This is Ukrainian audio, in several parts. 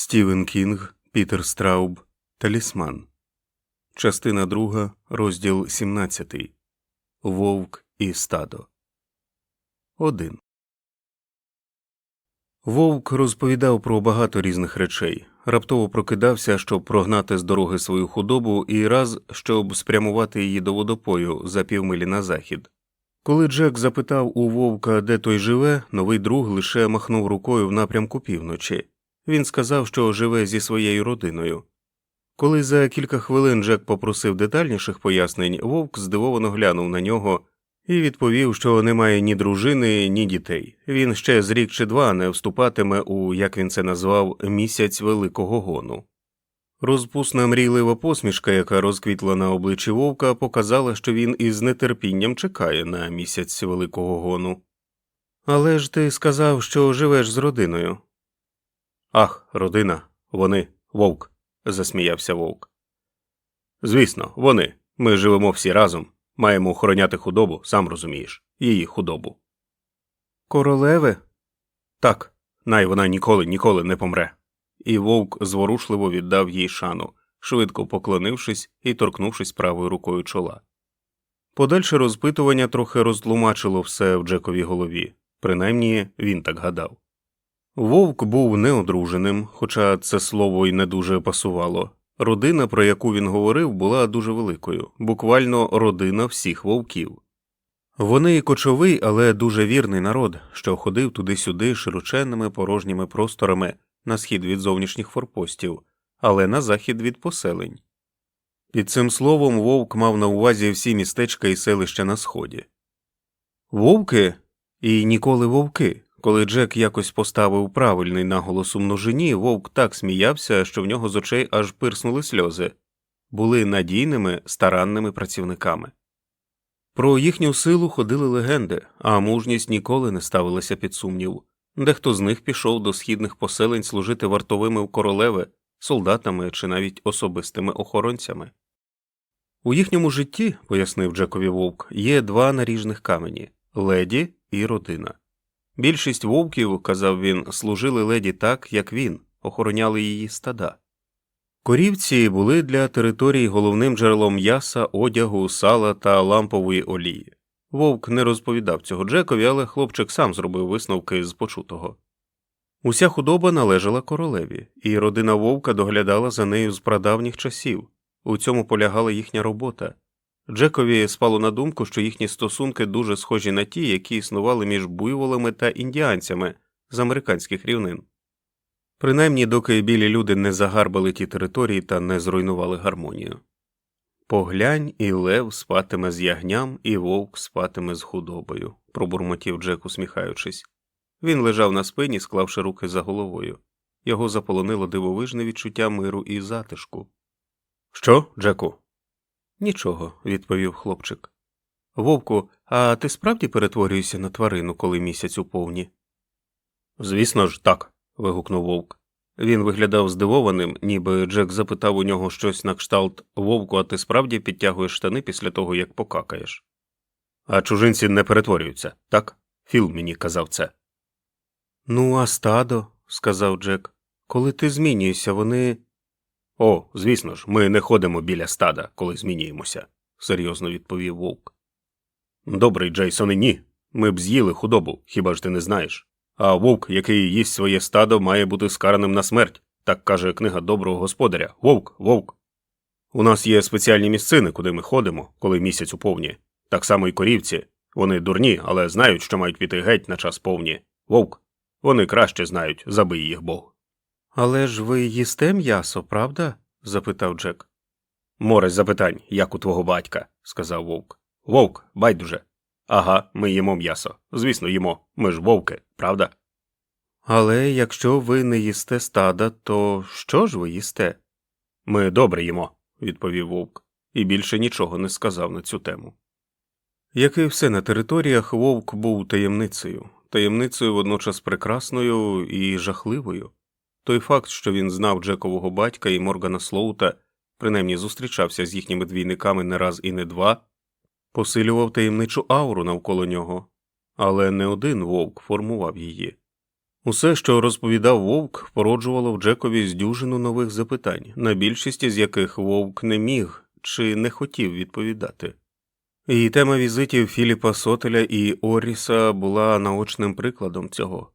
Стівен Кінг, Пітер Страуб, Талісман. Частина 2, розділ 17. Вовк і стадо. 1. Вовк розповідав про багато різних речей. Раптово прокидався, щоб прогнати з дороги свою худобу, і раз, щоб спрямувати її до водопою за півмилі на захід. Коли Джек запитав у вовка, де той живе, новий друг лише махнув рукою в напрямку півночі. Він сказав, що живе зі своєю родиною. Коли за кілька хвилин Джек попросив детальніших пояснень, вовк здивовано глянув на нього і відповів, що немає ні дружини, ні дітей. Він ще з рік чи два не вступатиме у, як він це назвав, місяць великого гону. Розпусна мрійлива посмішка, яка розквітла на обличчі вовка, показала, що він із нетерпінням чекає на місяць великого гону. Але ж ти сказав, що живеш з родиною. Ах, родина, вони, вовк, засміявся вовк. Звісно, вони. Ми живемо всі разом, маємо охороняти худобу, сам розумієш, її худобу. Королеви? Так, най вона ніколи, ніколи не помре. І вовк зворушливо віддав їй шану, швидко поклонившись і торкнувшись правою рукою чола. Подальше розпитування трохи розтлумачило все в Джековій голові, принаймні він так гадав. Вовк був неодруженим, хоча це слово й не дуже пасувало. Родина, про яку він говорив, була дуже великою, буквально родина всіх вовків. Вони кочовий, але дуже вірний народ, що ходив туди-сюди широченними порожніми просторами на схід від зовнішніх форпостів, але на захід від поселень. Під цим словом вовк мав на увазі всі містечка і селища на сході. Вовки і ніколи вовки. Коли Джек якось поставив правильний наголос у множині, вовк так сміявся, що в нього з очей аж пирснули сльози, були надійними старанними працівниками. Про їхню силу ходили легенди, а мужність ніколи не ставилася під сумнів. Дехто з них пішов до східних поселень служити вартовими в королеви, солдатами чи навіть особистими охоронцями. У їхньому житті, пояснив Джекові вовк, є два наріжних камені леді і родина. Більшість вовків, казав він, служили леді так, як він, охороняли її стада. Корівці були для території головним джерелом м'яса, одягу, сала та лампової олії. Вовк не розповідав цього Джекові, але хлопчик сам зробив висновки з почутого. Уся худоба належала королеві, і родина вовка доглядала за нею з прадавніх часів. У цьому полягала їхня робота. Джекові спало на думку, що їхні стосунки дуже схожі на ті, які існували між буйволами та індіанцями з американських рівнин. Принаймні, доки білі люди не загарбали ті території та не зруйнували гармонію. Поглянь, і лев спатиме з ягням, і вовк спатиме з худобою, пробурмотів Джек, усміхаючись. Він лежав на спині, склавши руки за головою. Його заполонило дивовижне відчуття миру і затишку. Що, Джеку? Нічого, відповів хлопчик. Вовку, а ти справді перетворюєшся на тварину, коли місяць у повні? Звісно ж, так. вигукнув вовк. Він виглядав здивованим, ніби Джек запитав у нього щось на кшталт Вовку, а ти справді підтягуєш штани після того, як покакаєш. А чужинці не перетворюються, так? Філ мені казав це. Ну, а стадо, сказав Джек, коли ти змінюєшся, вони. О, звісно ж, ми не ходимо біля стада, коли змінюємося, серйозно відповів вовк. Добрий, Джейсоне, ні. Ми б з'їли худобу, хіба ж ти не знаєш? А вовк, який їсть своє стадо, має бути скараним на смерть, так каже книга доброго господаря Вовк, вовк. У нас є спеціальні місцини, куди ми ходимо, коли місяць у повні. Так само й корівці. Вони дурні, але знають, що мають піти геть на час повні. Вовк. Вони краще знають, забий їх Бог. Але ж ви їсте м'ясо, правда? запитав Джек. Море запитань, як у твого батька, сказав вовк. Вовк, байдуже. Ага, ми їмо м'ясо. Звісно, їмо. Ми ж вовки, правда? Але якщо ви не їсте стада, то що ж ви їсте? Ми добре їмо, відповів вовк, і більше нічого не сказав на цю тему. Як і все на територіях, вовк був таємницею, таємницею водночас прекрасною і жахливою. Той факт, що він знав Джекового батька і Моргана Слоута, принаймні зустрічався з їхніми двійниками не раз і не два, посилював таємничу ауру навколо нього, але не один вовк формував її. Усе, що розповідав вовк, породжувало в Джекові здюжину нових запитань, на більшість з яких вовк не міг чи не хотів відповідати. І тема візитів Філіпа Сотеля і Оріса була наочним прикладом цього.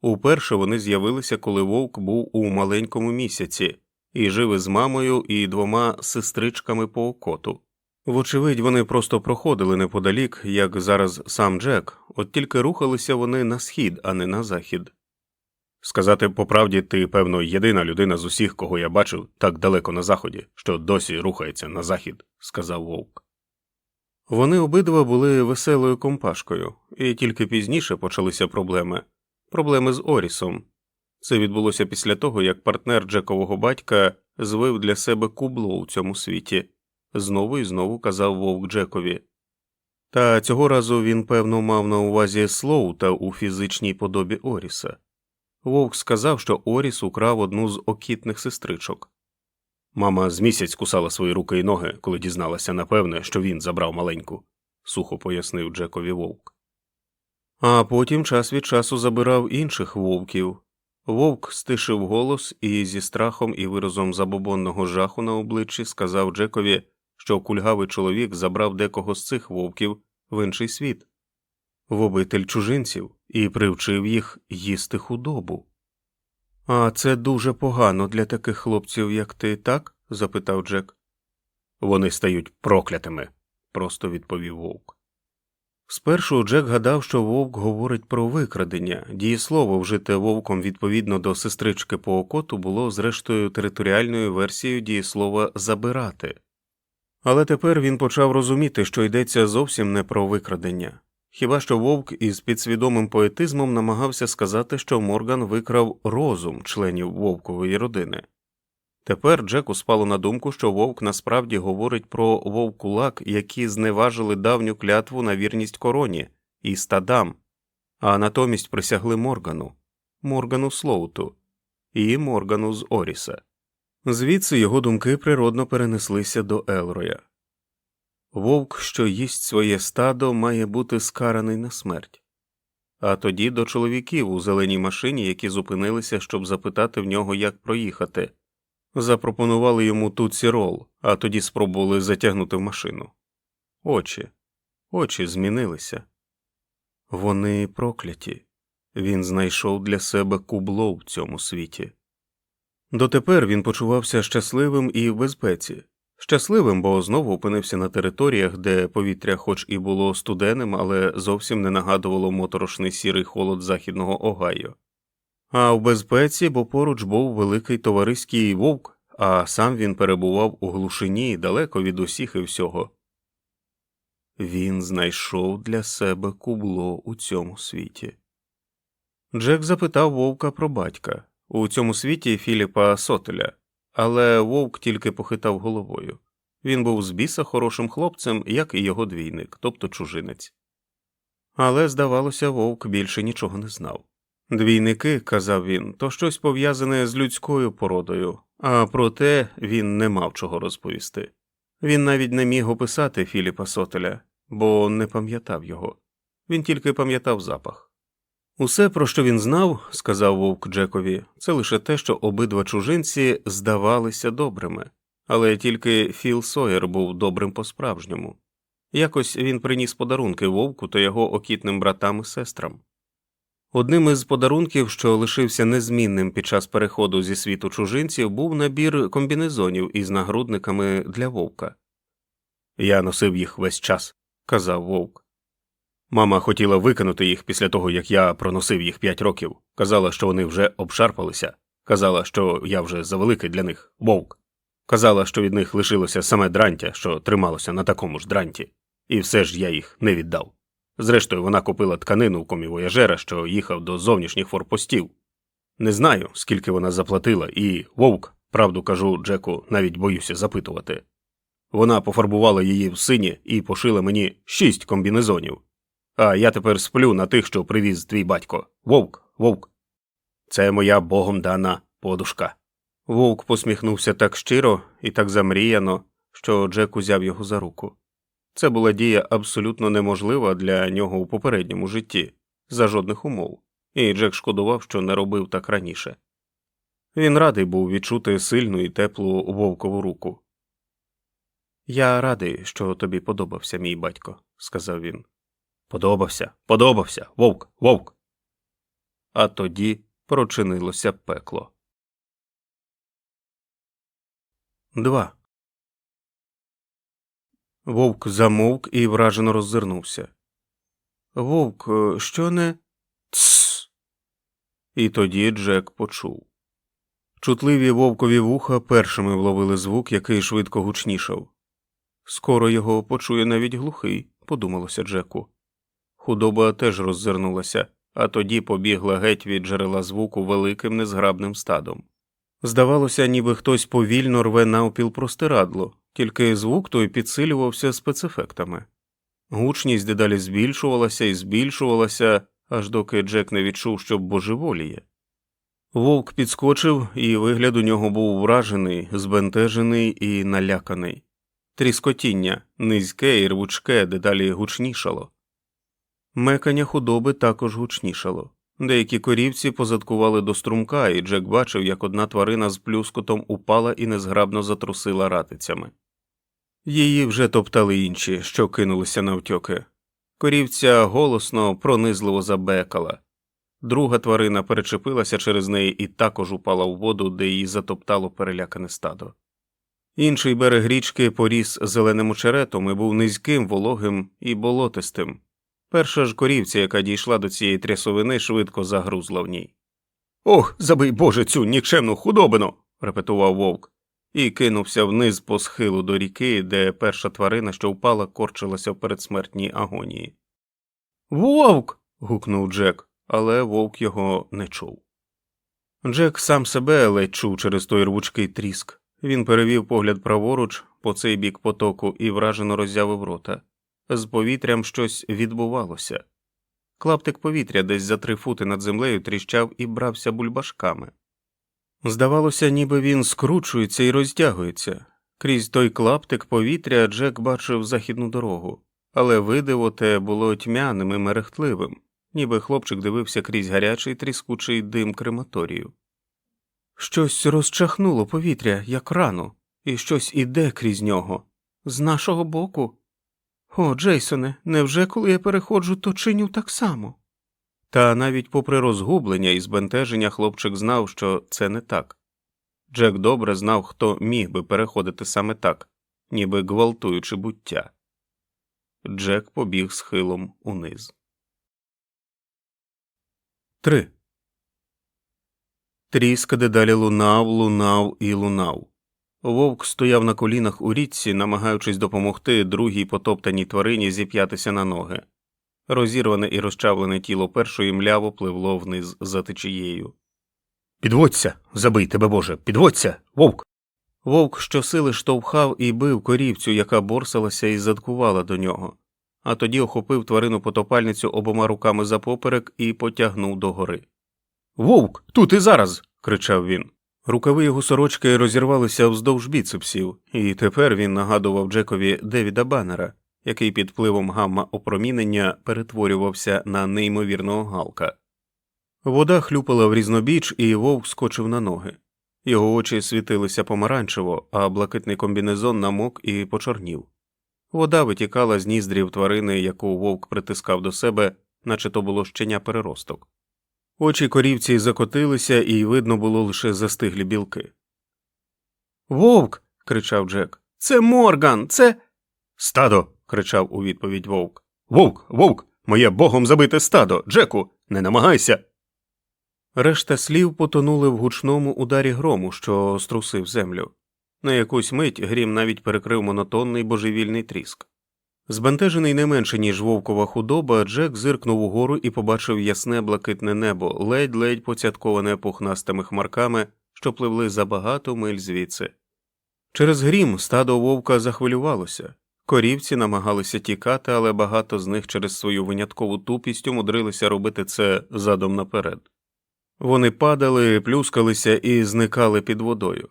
Уперше вони з'явилися, коли вовк був у маленькому місяці і жив із мамою і двома сестричками по окоту. Вочевидь, вони просто проходили неподалік, як зараз сам Джек, от тільки рухалися вони на схід, а не на захід. Сказати по правді, ти, певно, єдина людина з усіх, кого я бачив так далеко на заході, що досі рухається на захід, сказав вовк. Вони обидва були веселою компашкою, і тільки пізніше почалися проблеми проблеми з Орісом. Це відбулося після того, як партнер Джекового батька звив для себе кубло у цьому світі, знову і знову казав вовк Джекові. Та цього разу він, певно, мав на увазі Слоута у фізичній подобі Оріса. Вовк сказав, що Оріс украв одну з окітних сестричок. Мама з місяць кусала свої руки і ноги, коли дізналася, напевне, що він забрав маленьку, сухо пояснив Джекові вовк. А потім час від часу забирав інших вовків. Вовк стишив голос і зі страхом і виразом забобонного жаху на обличчі сказав Джекові, що кульгавий чоловік забрав декого з цих вовків в інший світ, в обитель чужинців, і привчив їх їсти худобу. А це дуже погано для таких хлопців, як ти, так? запитав Джек. Вони стають проклятими, просто відповів вовк. Спершу Джек гадав, що вовк говорить про викрадення, дієслово, вжите вовком відповідно до сестрички по окоту, було зрештою територіальною версією дієслова забирати. Але тепер він почав розуміти, що йдеться зовсім не про викрадення. Хіба що вовк із підсвідомим поетизмом намагався сказати, що Морган викрав розум членів вовкової родини. Тепер Джеку спало на думку, що вовк насправді говорить про вовкулак, які зневажили давню клятву на вірність короні і стадам, а натомість присягли Моргану, Моргану Слоуту і Моргану з Оріса. Звідси його думки природно перенеслися до Елроя. Вовк, що їсть своє стадо, має бути скараний на смерть. А тоді до чоловіків у зеленій машині, які зупинилися, щоб запитати в нього, як проїхати, запропонували йому туці рол, а тоді спробували затягнути в машину. Очі, очі змінилися. Вони прокляті. Він знайшов для себе кубло в цьому світі. Дотепер він почувався щасливим і в безпеці. Щасливим, бо знову опинився на територіях, де повітря, хоч і було студеним, але зовсім не нагадувало моторошний сірий холод західного Огайо. А в безпеці, бо поруч був великий товариський вовк, а сам він перебував у глушині далеко від усіх і всього. Він знайшов для себе кубло у цьому світі. Джек запитав вовка про батька у цьому світі Філіпа Сотеля але вовк тільки похитав головою. Він був з біса хорошим хлопцем, як і його двійник, тобто чужинець. Але, здавалося, вовк більше нічого не знав. Двійники, казав він, то щось пов'язане з людською породою, а проте він не мав чого розповісти. Він навіть не міг описати Філіпа Сотеля, бо не пам'ятав його, він тільки пам'ятав запах. Усе, про що він знав, сказав вовк Джекові, це лише те, що обидва чужинці здавалися добрими, але тільки Філ Сойер був добрим по справжньому. Якось він приніс подарунки вовку та його окітним братам і сестрам. Одним із подарунків, що лишився незмінним під час переходу зі світу чужинців, був набір комбінезонів із нагрудниками для вовка. Я носив їх весь час, казав вовк. Мама хотіла викинути їх після того, як я проносив їх п'ять років, казала, що вони вже обшарпалися, казала, що я вже завеликий для них вовк, казала, що від них лишилося саме дрантя, що трималося на такому ж дранті, і все ж я їх не віддав. Зрештою, вона купила тканину в комівояжера, що їхав до зовнішніх форпостів. Не знаю, скільки вона заплатила, і вовк, правду кажу, Джеку, навіть боюся запитувати. Вона пофарбувала її в сині і пошила мені шість комбінезонів. А я тепер сплю на тих, що привіз твій батько. Вовк, вовк. Це моя богом дана подушка. Вовк посміхнувся так щиро і так замріяно, що Джек узяв його за руку. Це була дія абсолютно неможлива для нього у попередньому житті, за жодних умов, і Джек шкодував, що не робив так раніше. Він радий був відчути сильну і теплу вовкову руку. Я радий, що тобі подобався, мій батько, сказав він. Подобався, подобався, вовк, вовк. А тоді прочинилося пекло. 2. Вовк замовк і вражено роззирнувся. Вовк, е, що не. Тсс. І тоді Джек почув. Чутливі вовкові вуха першими вловили звук, який швидко гучнішав. Скоро його почує навіть глухий, подумалося Джеку. Худоба теж роззирнулася, а тоді побігла геть від джерела звуку великим незграбним стадом. Здавалося, ніби хтось повільно рве навпіл простирадло, тільки звук той підсилювався спецефектами. Гучність дедалі збільшувалася і збільшувалася, аж доки Джек не відчув, що божеволіє. Вовк підскочив, і вигляд у нього був вражений, збентежений і наляканий. Тріскотіння, низьке і рвучке, дедалі гучнішало. Мекання худоби також гучнішало. Деякі корівці позадкували до струмка, і Джек бачив, як одна тварина з плюскотом упала і незграбно затрусила ратицями. Її вже топтали інші, що кинулися навтьоки. Корівця голосно, пронизливо забекала. Друга тварина перечепилася через неї і також упала в воду, де її затоптало перелякане стадо. Інший берег річки поріс зеленим очеретом і був низьким, вологим і болотистим. Перша ж корівця, яка дійшла до цієї трясовини, швидко загрузла в ній. Ох, забий Боже, цю нікчемну худобину. репетував вовк, і кинувся вниз по схилу до ріки, де перша тварина, що впала, корчилася в передсмертній агонії. Вовк. гукнув Джек, але вовк його не чув. Джек сам себе ледь чув через той рвучкий тріск. Він перевів погляд праворуч по цей бік потоку і вражено роззявив рота. З повітрям щось відбувалося. Клаптик повітря десь за три фути над землею тріщав і брався бульбашками. Здавалося, ніби він скручується і роздягується. Крізь той клаптик повітря Джек бачив західну дорогу, але видиво те було тьмяним і мерехтливим, ніби хлопчик дивився крізь гарячий тріскучий дим крематорію. Щось розчахнуло повітря, як рану, і щось іде крізь нього. З нашого боку. О, Джейсоне, невже коли я переходжу, то чиню так само? Та навіть попри розгублення і збентеження хлопчик знав, що це не так. Джек добре знав, хто міг би переходити саме так, ніби гвалтуючи буття. Джек побіг схилом униз. 3. Тріск дедалі лунав, лунав і лунав. Вовк стояв на колінах у річці, намагаючись допомогти другій потоптаній тварині зіп'ятися на ноги. Розірване і розчавлене тіло першої мляво пливло вниз за течією. Підводься, забий тебе Боже, підводься, вовк. Вовк щосили штовхав і бив корівцю, яка борсалася і заткувала до нього, а тоді охопив тварину потопальницю обома руками за поперек і потягнув догори. Вовк, тут і зараз. кричав він. Рукави його сорочки розірвалися вздовж біцепсів, і тепер він нагадував Джекові Девіда Баннера, який під впливом гамма опромінення перетворювався на неймовірного галка. Вода хлюпала в різнобіч, і вовк скочив на ноги. Його очі світилися помаранчево, а блакитний комбінезон намок і почорнів. Вода витікала з ніздрів тварини, яку вовк притискав до себе, наче то було щеня переросток. Очі корівці закотилися, і видно було лише застиглі білки. Вовк. кричав Джек. Це Морган, це. Стадо. Кричав у відповідь вовк. Вовк, вовк, моє богом забите стадо. Джеку, не намагайся. Решта слів потонули в гучному ударі грому, що струсив землю. На якусь мить грім навіть перекрив монотонний божевільний тріск. Збентежений не менше, ніж вовкова худоба, Джек зиркнув угору і побачив ясне блакитне небо, ледь-ледь поцятковане пухнастими хмарками, що пливли за багато миль звідси. Через грім стадо вовка захвилювалося. Корівці намагалися тікати, але багато з них через свою виняткову тупість умудрилися робити це задом наперед. Вони падали, плюскалися і зникали під водою.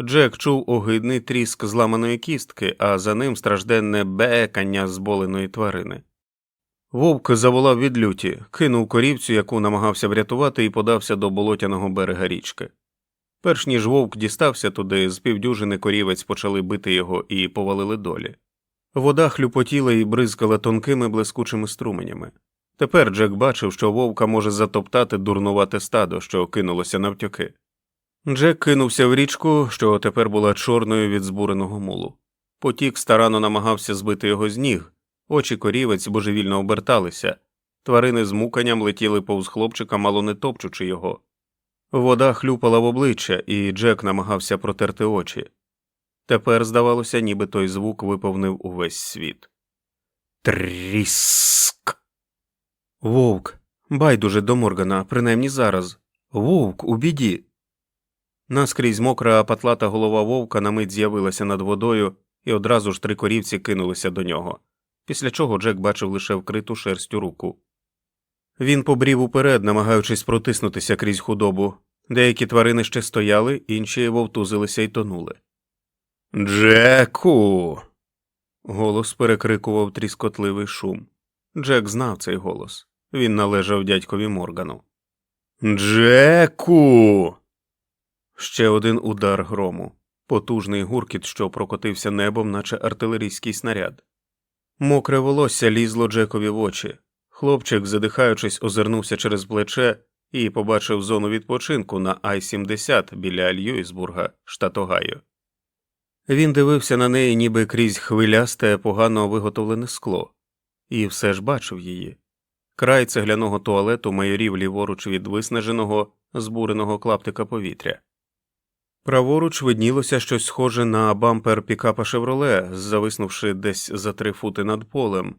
Джек чув огидний тріск зламаної кістки, а за ним стражденне бекання зболеної тварини. Вовк заволав від люті, кинув корівцю, яку намагався врятувати, і подався до болотяного берега річки. Перш ніж вовк дістався туди, з півдюжини корівець почали бити його і повалили долі. Вода хлюпотіла і бризкала тонкими блискучими струменями. Тепер Джек бачив, що вовка може затоптати дурнувате стадо, що кинулося навтьоки. Джек кинувся в річку, що тепер була чорною від збуреного мулу. Потік старано намагався збити його з ніг, очі корівець божевільно оберталися, тварини з муканням летіли повз хлопчика, мало не топчучи його. Вода хлюпала в обличчя, і Джек намагався протерти очі. Тепер, здавалося, ніби той звук виповнив увесь світ. Тріск. Вовк. Байдуже до Моргана, принаймні зараз. Вовк у біді. Наскрізь мокра патлата голова вовка на мить з'явилася над водою, і одразу ж три корівці кинулися до нього, після чого Джек бачив лише вкриту шерстю руку. Він побрів уперед, намагаючись протиснутися крізь худобу. Деякі тварини ще стояли, інші вовтузилися й тонули. Джеку. Голос перекрикував тріскотливий шум. Джек знав цей голос. Він належав дядькові Моргану. Джеку. Ще один удар грому, потужний гуркіт, що прокотився небом, наче артилерійський снаряд. Мокре волосся лізло Джекові в очі. Хлопчик, задихаючись, озирнувся через плече і побачив зону відпочинку на Ай-70 біля Льюісбурга, штат Огайо. Він дивився на неї, ніби крізь хвилясте, погано виготовлене скло, і все ж бачив її. Край цегляного туалету майорів ліворуч від виснаженого, збуреного клаптика повітря. Праворуч виднілося щось схоже на бампер пікапа Шевроле, зависнувши десь за три фути над полем,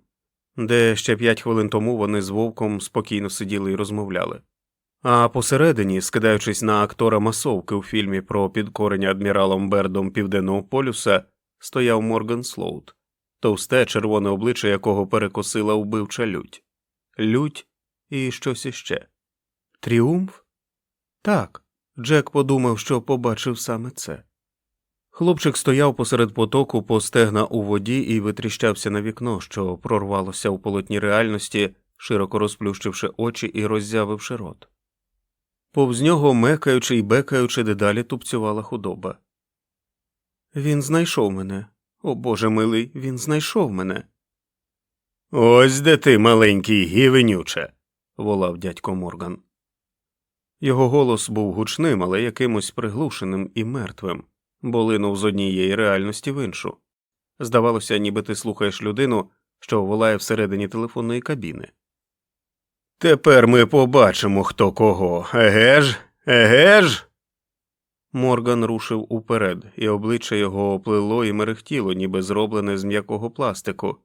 де ще п'ять хвилин тому вони з вовком спокійно сиділи і розмовляли. А посередині, скидаючись на актора масовки у фільмі про підкорення адміралом Бердом Південного полюса, стояв Морган Слоут, товсте червоне обличчя якого перекосила вбивча лють. Лють і щось іще. Тріумф? Так. Джек подумав, що побачив саме це. Хлопчик стояв посеред потоку по стегна у воді і витріщався на вікно, що прорвалося у полотні реальності, широко розплющивши очі і роззявивши рот. Повз нього, мекаючи й бекаючи, дедалі тупцювала худоба. Він знайшов мене. О Боже милий, він знайшов мене. Ось де ти, маленький гівенюче. волав дядько Морган. Його голос був гучним, але якимось приглушеним і мертвим, бо линув з однієї реальності в іншу. Здавалося, ніби ти слухаєш людину, що волає всередині телефонної кабіни. Тепер ми побачимо, хто кого. Еге ж, еге ж. Морган рушив уперед, і обличчя його оплило і мерехтіло, ніби зроблене з м'якого пластику,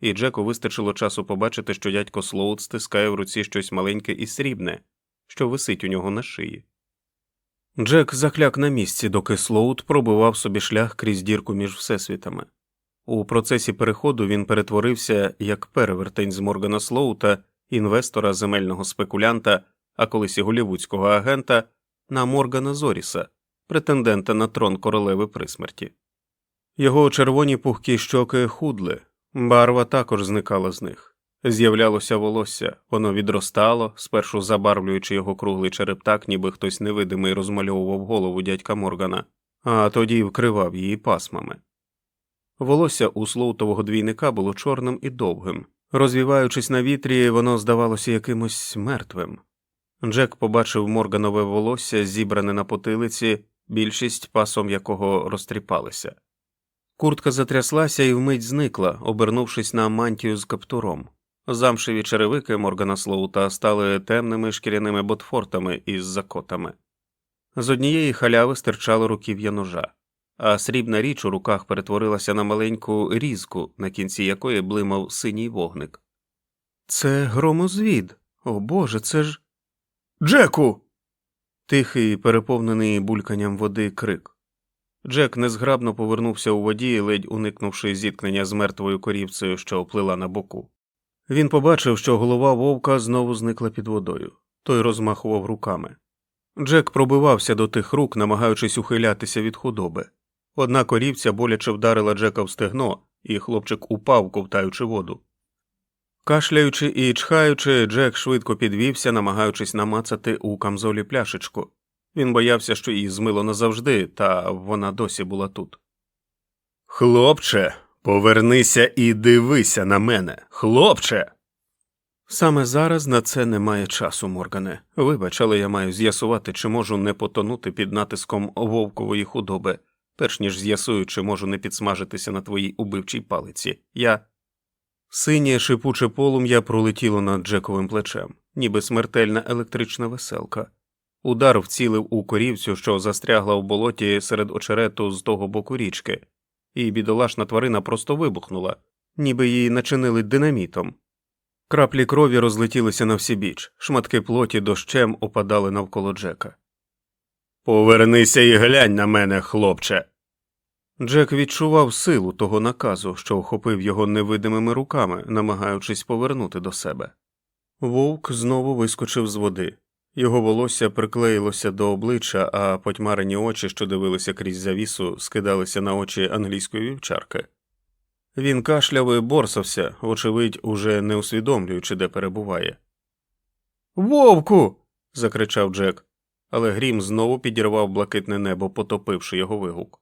і Джеку вистачило часу побачити, що дядько Слоут стискає в руці щось маленьке і срібне, що висить у нього на шиї. Джек закляк на місці, доки Слоут пробивав собі шлях крізь дірку між всесвітами. У процесі переходу він перетворився як перевертень з Моргана Слоута, інвестора, земельного спекулянта, а колись і голівудського агента, на Моргана Зоріса, претендента на трон королеви при смерті. Його червоні пухкі щоки худли, барва також зникала з них. З'являлося волосся, воно відростало, спершу забарвлюючи його круглий череп так, ніби хтось невидимий розмальовував голову дядька Моргана, а тоді вкривав її пасмами. Волосся у слоутового двійника було чорним і довгим. Розвіваючись на вітрі, воно здавалося якимось мертвим. Джек побачив морганове волосся, зібране на потилиці, більшість пасом якого розтріпалися. Куртка затряслася і вмить зникла, обернувшись на мантію з каптуром. Замшеві черевики Моргана Слоута стали темними шкіряними ботфортами із закотами. З однієї халяви стирчало руків'я ножа, а срібна річ у руках перетворилася на маленьку різку, на кінці якої блимав синій вогник. Це громозвід. О Боже, це ж. Джеку. Тихий, переповнений бульканням води крик. Джек незграбно повернувся у воді, ледь уникнувши зіткнення з мертвою корівцею, що оплила на боку. Він побачив, що голова вовка знову зникла під водою, той розмахував руками. Джек пробивався до тих рук, намагаючись ухилятися від худоби. Одна корівця боляче вдарила Джека в стегно, і хлопчик упав, ковтаючи воду. Кашляючи і чхаючи, Джек швидко підвівся, намагаючись намацати у камзолі пляшечку. Він боявся, що її змило назавжди, та вона досі була тут. Хлопче, повернися і дивися на мене, хлопче. Саме зараз на це немає часу, Моргане. Вибач, але я маю з'ясувати, чи можу не потонути під натиском вовкової худоби, перш ніж з'ясую, чи можу не підсмажитися на твоїй убивчій палиці. Я. Синє шипуче полум'я пролетіло над Джековим плечем, ніби смертельна електрична веселка. Удар вцілив у корівцю, що застрягла в болоті серед очерету з того боку річки, і бідолашна тварина просто вибухнула, ніби її начинили динамітом. Краплі крові розлетілися на всібіч, шматки плоті дощем опадали навколо Джека. Повернися і глянь на мене, хлопче. Джек відчував силу того наказу, що охопив його невидимими руками, намагаючись повернути до себе. Вовк знову вискочив з води. Його волосся приклеїлося до обличчя, а потьмарені очі, що дивилися крізь завісу, скидалися на очі англійської вівчарки. Він кашляв і борсався, вочевидь, уже не усвідомлюючи, де перебуває. Вовку. закричав Джек, але грім знову підірвав блакитне небо, потопивши його вигук.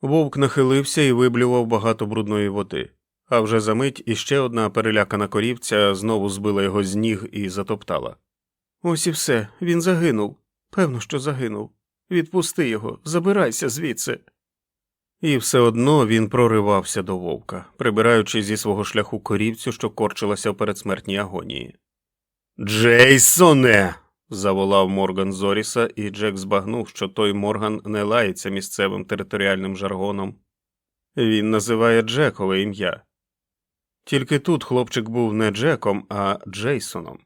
Вовк нахилився і виблював багато брудної води, а вже за мить іще одна перелякана корівця знову збила його з ніг і затоптала. Ось і все, він загинув. Певно, що загинув. Відпусти його, забирайся звідси. І все одно він проривався до вовка, прибираючи зі свого шляху корівцю, що корчилася в передсмертній агонії. Джейсоне. Заволав Морган Зоріса, і Джек збагнув, що той Морган не лається місцевим територіальним жаргоном. Він називає Джекове ім'я. Тільки тут хлопчик був не Джеком, а Джейсоном.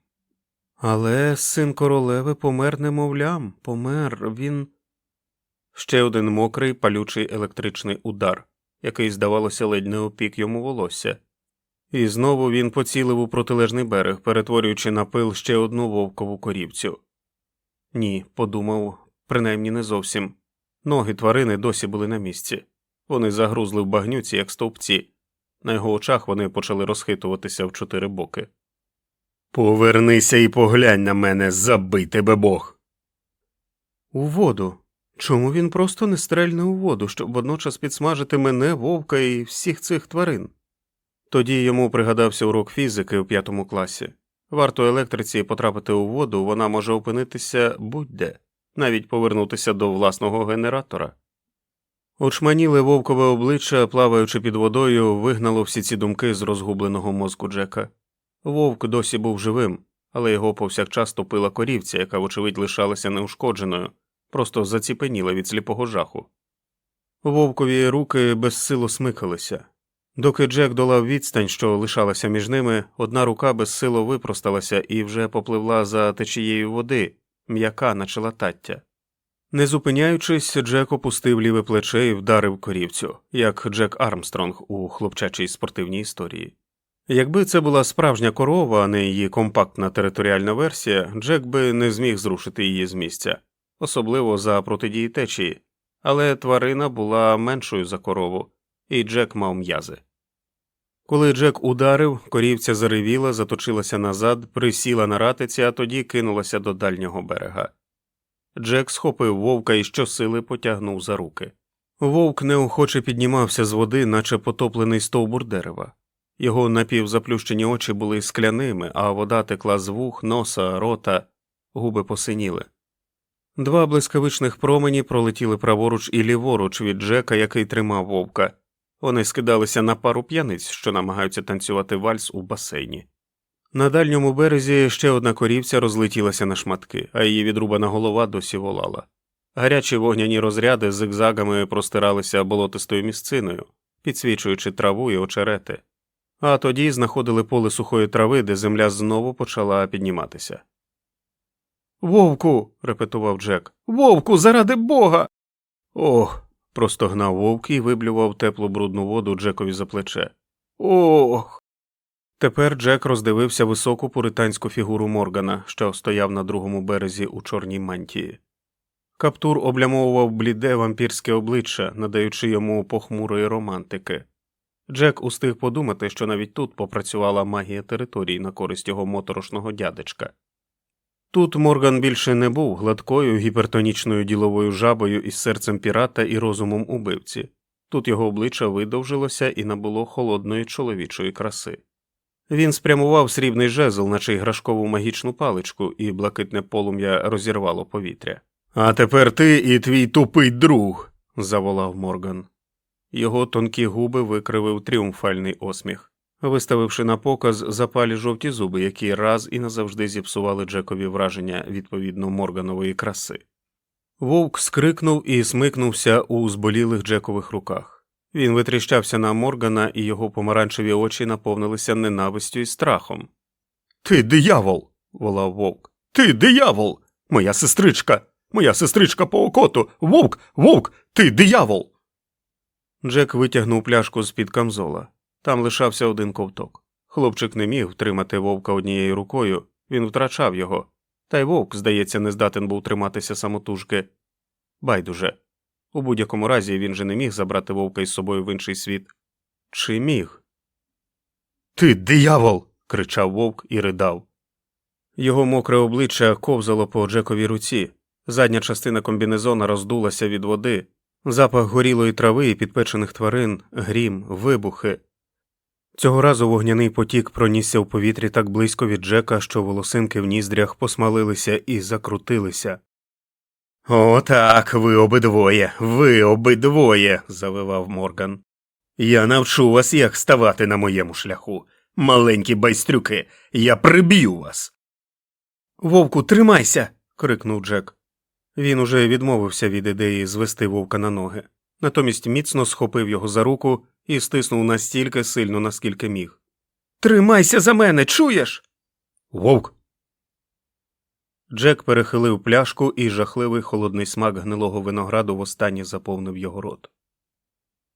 Але син королеви помер немовлям, помер він. Ще один мокрий палючий електричний удар, який, здавалося, ледь не опік йому волосся. І знову він поцілив у протилежний берег, перетворюючи на пил ще одну вовкову корівцю. Ні, подумав, принаймні не зовсім. Ноги тварини досі були на місці. Вони загрузли в багнюці, як стовпці. На його очах вони почали розхитуватися в чотири боки. Повернися і поглянь на мене, забий тебе Бог. У воду. Чому він просто не стрельне у воду, щоб водночас підсмажити мене, вовка і всіх цих тварин? Тоді йому пригадався урок фізики у п'ятому класі. Варто електриці потрапити у воду, вона може опинитися будь-де, навіть повернутися до власного генератора. Очманіле вовкове обличчя, плаваючи під водою, вигнало всі ці думки з розгубленого мозку Джека. Вовк досі був живим, але його повсякчас топила корівця, яка, вочевидь, лишалася неушкодженою, просто заціпеніла від сліпого жаху. Вовкові руки безсило смикалися. Доки Джек долав відстань, що лишалася між ними, одна рука безсило випросталася і вже попливла за течією води, м'яка, наче латаття. Не зупиняючись, Джек опустив ліве плече і вдарив корівцю, як Джек Армстронг у хлопчачій спортивній історії. Якби це була справжня корова, а не її компактна територіальна версія, Джек би не зміг зрушити її з місця, особливо за протидії течії, але тварина була меншою за корову, і Джек мав м'язи. Коли Джек ударив, корівця заревіла, заточилася назад, присіла на ратиці, а тоді кинулася до дальнього берега. Джек схопив вовка і щосили потягнув за руки. Вовк неохоче піднімався з води, наче потоплений стовбур дерева. Його напівзаплющені очі були скляними, а вода текла з вух, носа, рота, губи посиніли. Два блискавичних промені пролетіли праворуч і ліворуч від Джека, який тримав вовка. Вони скидалися на пару п'яниць, що намагаються танцювати вальс у басейні. На дальньому березі ще одна корівця розлетілася на шматки, а її відрубана голова досі волала. Гарячі вогняні розряди зигзагами простиралися болотистою місциною, підсвічуючи траву і очерети, а тоді знаходили поле сухої трави, де земля знову почала підніматися. Вовку. репетував Джек. Вовку, заради бога. Ох. Простогнав вовк і виблював теплу брудну воду Джекові за плече. Ох. Тепер Джек роздивився високу пуританську фігуру Моргана, що стояв на другому березі у чорній мантії. Каптур облямовував бліде вампірське обличчя, надаючи йому похмурої романтики. Джек устиг подумати, що навіть тут попрацювала магія території на користь його моторошного дядечка. Тут Морган більше не був гладкою гіпертонічною діловою жабою із серцем пірата і розумом убивці. Тут його обличчя видовжилося і набуло холодної чоловічої краси. Він спрямував срібний жезл, наче іграшкову магічну паличку, і блакитне полум'я розірвало повітря. А тепер ти і твій тупий друг. заволав Морган. Його тонкі губи викривив тріумфальний осміх, виставивши на показ запалі жовті зуби, які раз і назавжди зіпсували Джекові враження відповідно Морганової краси. Вовк скрикнув і смикнувся у зболілих Джекових руках. Він витріщався на Моргана, і його помаранчеві очі наповнилися ненавистю і страхом. Ти диявол. волав вовк. Ти диявол. Моя сестричка. Моя сестричка по окоту. Вовк, вовк, ти диявол. Джек витягнув пляшку з під камзола. Там лишався один ковток. Хлопчик не міг втримати вовка однією рукою, він втрачав його, та й вовк, здається, не здатен був триматися самотужки. Байдуже. У будь-якому разі він же не міг забрати вовка із собою в інший світ. Чи міг? Ти диявол. кричав вовк і ридав. Його мокре обличчя ковзало по Джековій руці, задня частина комбінезона роздулася від води, запах горілої трави і підпечених тварин, грім, вибухи. Цього разу вогняний потік пронісся в повітрі так близько від Джека, що волосинки в ніздрях посмалилися і закрутилися. О, так, ви обидвоє, ви обидвоє, завивав Морган. Я навчу вас, як ставати на моєму шляху. Маленькі байстрюки, я приб'ю вас. Вовку, тримайся. крикнув Джек. Він уже відмовився від ідеї звести вовка на ноги, натомість міцно схопив його за руку і стиснув настільки сильно, наскільки міг. Тримайся за мене, чуєш? Вовк. Джек перехилив пляшку, і жахливий холодний смак гнилого винограду востаннє заповнив його рот.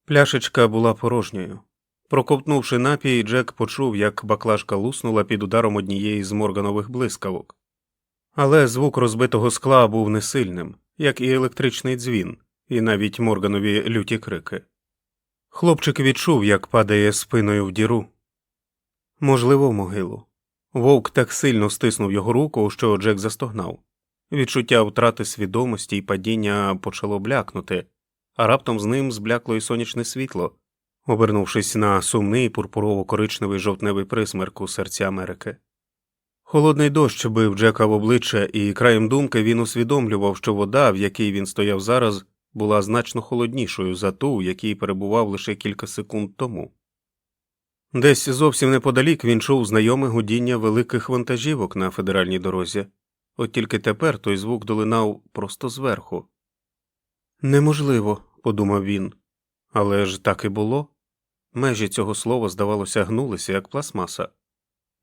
Пляшечка була порожньою. Проковтнувши напій, Джек почув, як баклажка луснула під ударом однієї з морганових блискавок. Але звук розбитого скла був несильним, як і електричний дзвін, і навіть морганові люті крики. Хлопчик відчув, як падає спиною в діру. Можливо, в могилу. Вовк так сильно стиснув його руку, що Джек застогнав. Відчуття втрати свідомості і падіння почало блякнути, а раптом з ним зблякло й сонячне світло, обернувшись на сумний пурпурово-коричневий жовтневий присмерк у серці Америки. Холодний дощ бив Джека в обличчя, і краєм думки він усвідомлював, що вода, в якій він стояв зараз, була значно холоднішою за ту, в якій перебував лише кілька секунд тому. Десь зовсім неподалік він чув знайоме гудіння великих вантажівок на федеральній дорозі, от тільки тепер той звук долинав просто зверху. Неможливо, подумав він, але ж так і було. Межі цього слова, здавалося, гнулися, як пластмаса.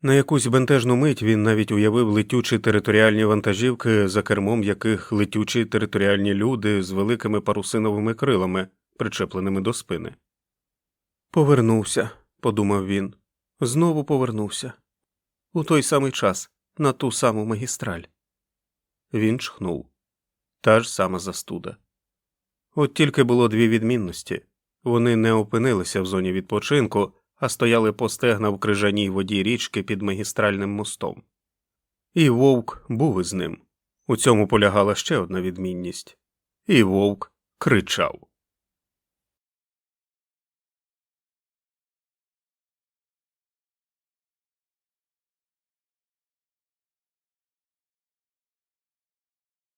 На якусь бентежну мить він навіть уявив летючі територіальні вантажівки, за кермом яких летючі територіальні люди з великими парусиновими крилами, причепленими до спини. Повернувся, подумав він, знову повернувся. У той самий час, на ту саму магістраль. Він чхнув. Та ж сама застуда. От тільки було дві відмінності вони не опинилися в зоні відпочинку а стояли по стегна в крижаній воді річки під магістральним мостом. І вовк був із ним. У цьому полягала ще одна відмінність і вовк кричав.